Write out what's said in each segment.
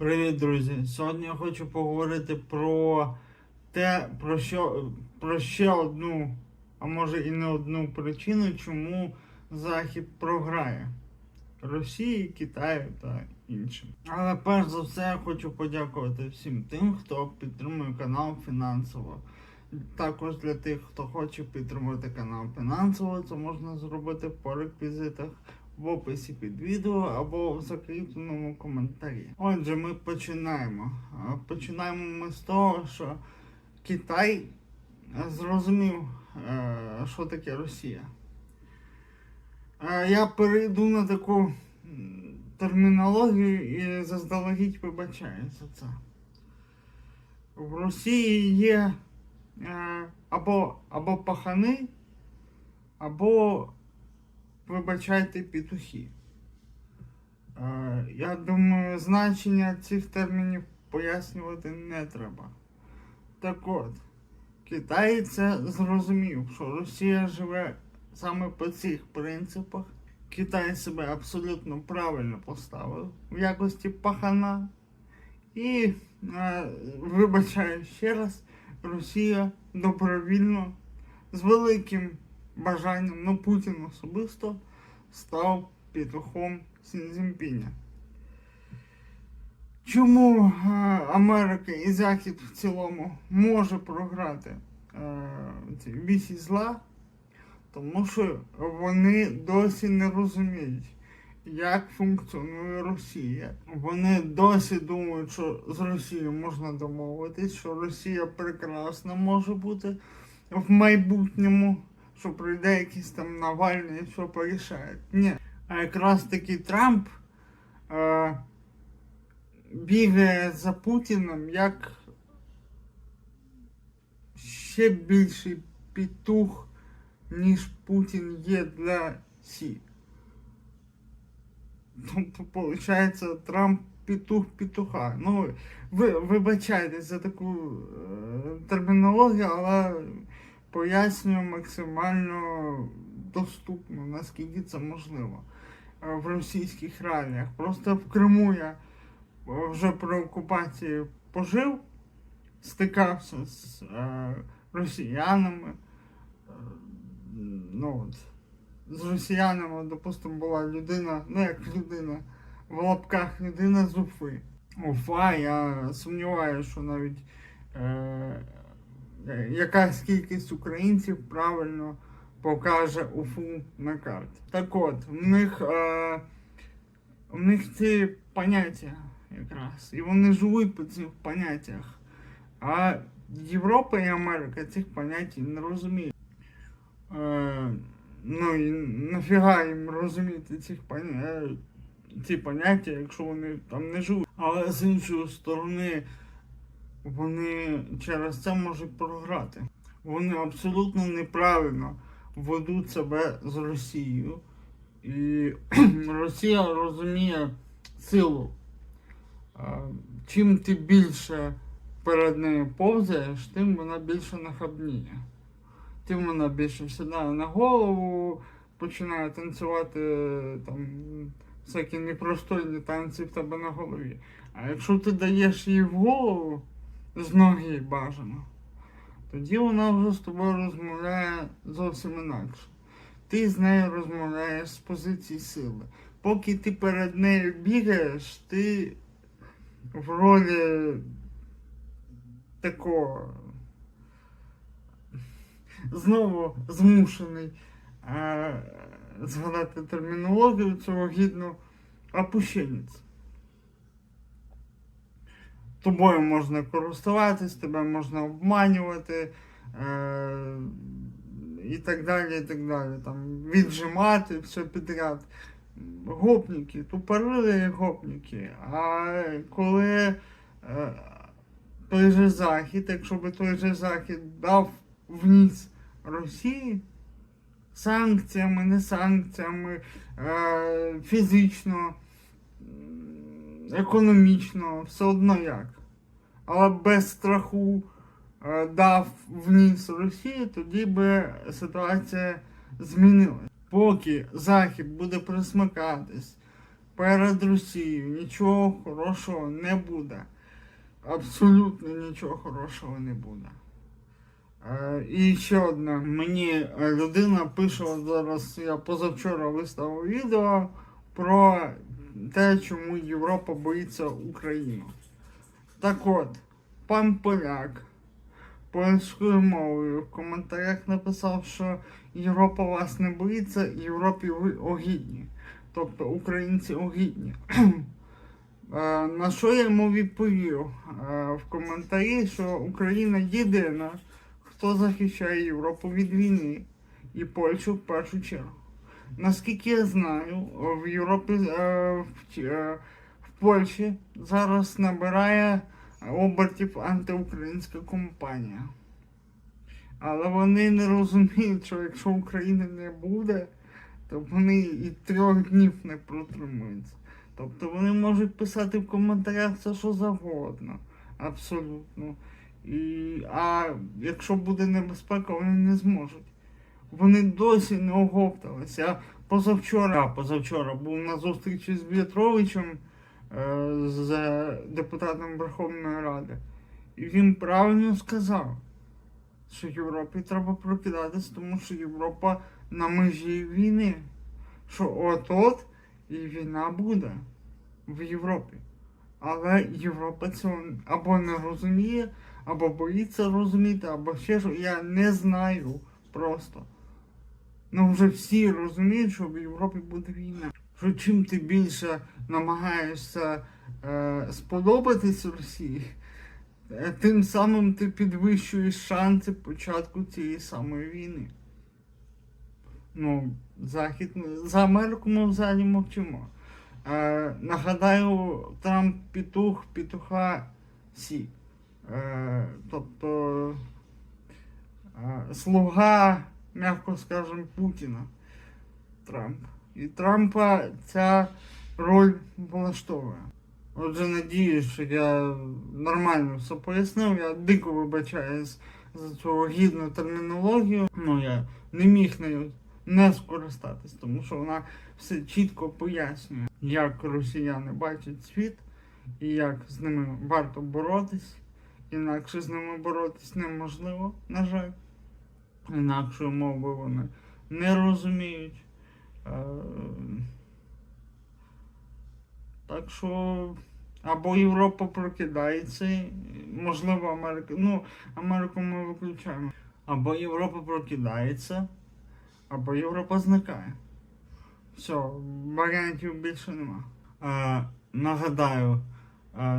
Привіт, друзі! Сьогодні я хочу поговорити про те, про що про ще одну, а може і не одну причину, чому Захід програє Росії, Китаю та іншим. Але перш за все я хочу подякувати всім тим, хто підтримує канал фінансово. Також для тих, хто хоче підтримати канал фінансово, це можна зробити по реквізитах в описі під відео або в закріпленому коментарі. Отже, ми починаємо. Починаємо ми з того, що Китай зрозумів, е, що таке Росія. Е, Я перейду на таку термінологію і заздалегідь вибачаю це. В Росії є е, або, або пахани, або вибачайте петухи. Е, я думаю, значення цих термінів пояснювати не треба. Так от, Китай це зрозумів, що Росія живе саме по цих принципах. Китай себе абсолютно правильно поставив в якості пахана. І, е, вибачаю ще раз, Росія добровільно з великим бажанням, ну Путін особисто став петухом Сінзінпіня. Чому е, Америка і Захід в цілому може програти е, вісі зла? Тому що вони досі не розуміють, як функціонує Росія. Вони досі думають, що з Росією можна домовитись, що Росія прекрасна може бути в майбутньому, що прийде якийсь там Навальний і що порішає. Ні. А якраз таки Трамп е, бігає за Путіним як ще більший петух, ніж Путін є для Сі. Тобто, виходить, Трамп петух петуха. Ну, ви вибачайте за таку е, термінологію, але пояснюю максимально доступно, наскільки це можливо е, в російських реаліях. Просто в Криму я е, вже при окупації пожив, стикався з е, росіянами. Е, ну, от, з росіянами, допустимо, була людина, ну як людина, в лапках людина з Уфи. Уфа, я сумніваюся, що навіть е, якась кількість українців правильно покаже Уфу на карті. Так от, в них, е, в них ці поняття якраз. І вони живуть по цих поняттях. А Європа і Америка цих понять не розуміють. Е, ну і нафіга їм розуміти цих поня... ці поняття, якщо вони там не живуть. Але з іншої сторони, вони через це можуть програти. Вони абсолютно неправильно ведуть себе з Росією. І Росія розуміє силу. Чим ти більше перед нею повзаєш, тим вона більше нахабніє. Тим вона більше сідає на голову, починає танцювати там всякі непростойні танці в тебе на голові. А якщо ти даєш їй в голову з ноги бажано, тоді вона вже з тобою розмовляє зовсім інакше. Ти з нею розмовляєш з позиції сили. Поки ти перед нею бігаєш, ти в ролі такого знову змушений е, згадати термінологію цього гідно опущенець. Тобою можна користуватись, тебе можна обманювати е, і так далі, і так далі. Там, віджимати все підряд. Гопніки, тупорили гопніки. А коли е, той же Захід, якщо би той же Захід дав вніс Росії санкціями, не санкціями, е, фізично, економічно, все одно як. Але без страху е, дав вніс Росії, тоді би ситуація змінилась. Поки Захід буде присмикатись, перед Росією нічого хорошого не буде. Абсолютно нічого хорошого не буде. Е, і ще одне. Мені людина пише зараз, я позавчора виставив відео про те, чому Європа боїться Україну. Так от, пан поляк польською мовою в коментарях написав, що Європа вас не боїться, Європі ви огідні. Тобто українці огідні. Е, На що я йому відповів е, в коментарі, що Україна єдина, хто захищає Європу від війни і Польщу в першу чергу. Наскільки я знаю, в Європі е, в, е, в Польщі зараз набирає обертів антиукраїнська компанія. Але вони не розуміють, що якщо України не буде, то вони і трьох днів не протримуються. Тобто вони можуть писати в коментарях все, що завгодно. Абсолютно. І, а якщо буде небезпека, вони не зможуть. Вони досі не оговталися. Я позавчора, позавчора був на зустрічі з В'ятровичем, е, з депутатом Верховної Ради. І він правильно сказав, що Європі треба прокидатись, тому що Європа на межі війни. Що от-от і війна буде в Європі. Але Європа цього або не розуміє, або боїться розуміти, або ще що. Я не знаю просто. Ну вже всі розуміють, що в Європі буде війна. Що чим ти більше намагаєшся е, сподобатись Росії, е, тим самим ти підвищуєш шанси початку цієї самої війни. Ну, Захід, за Америку ми взагалі мовчимо. Е, нагадаю, Трамп петух, петуха сі. Е, тобто е, слуга, м'яко скажемо, Путіна. Трамп. І Трампа ця роль влаштовує. Отже, надіюсь, що я нормально все пояснив. Я дико вибачаюсь за цю гідну термінологію. Ну, я не міг нею не скористатись, тому що вона все чітко пояснює, як росіяни бачать світ і як з ними варто боротись. Інакше з ними боротись неможливо, на жаль. Інакшої мови вони не розуміють. Е, Так що або Європа прокидається, можливо, Америка. Ну, Америку ми виключаємо. Або Європа прокидається, або Європа зникає. Все, варіантів більше нема. Е, нагадаю,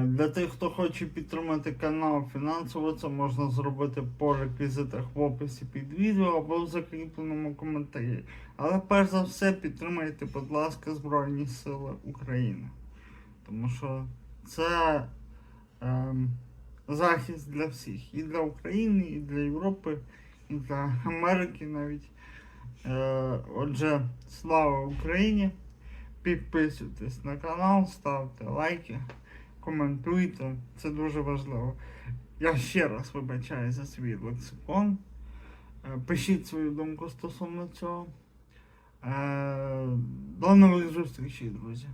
для тих, хто хоче підтримати канал фінансово, це можна зробити по реквізитах в описі під відео або в закріпленому коментарі. Але перш за все підтримайте, будь ласка, Збройні Сили України. Тому що це ем, захист для всіх. І для України, і для Європи, і для Америки навіть. Е, отже, слава Україні! Підписуйтесь на канал, ставте лайки, коментуйте. Це дуже важливо. Я ще раз вибачаю за свій лексикон. Е, Пишіть свою думку стосовно цього. Е, До нових зустрічей, друзі.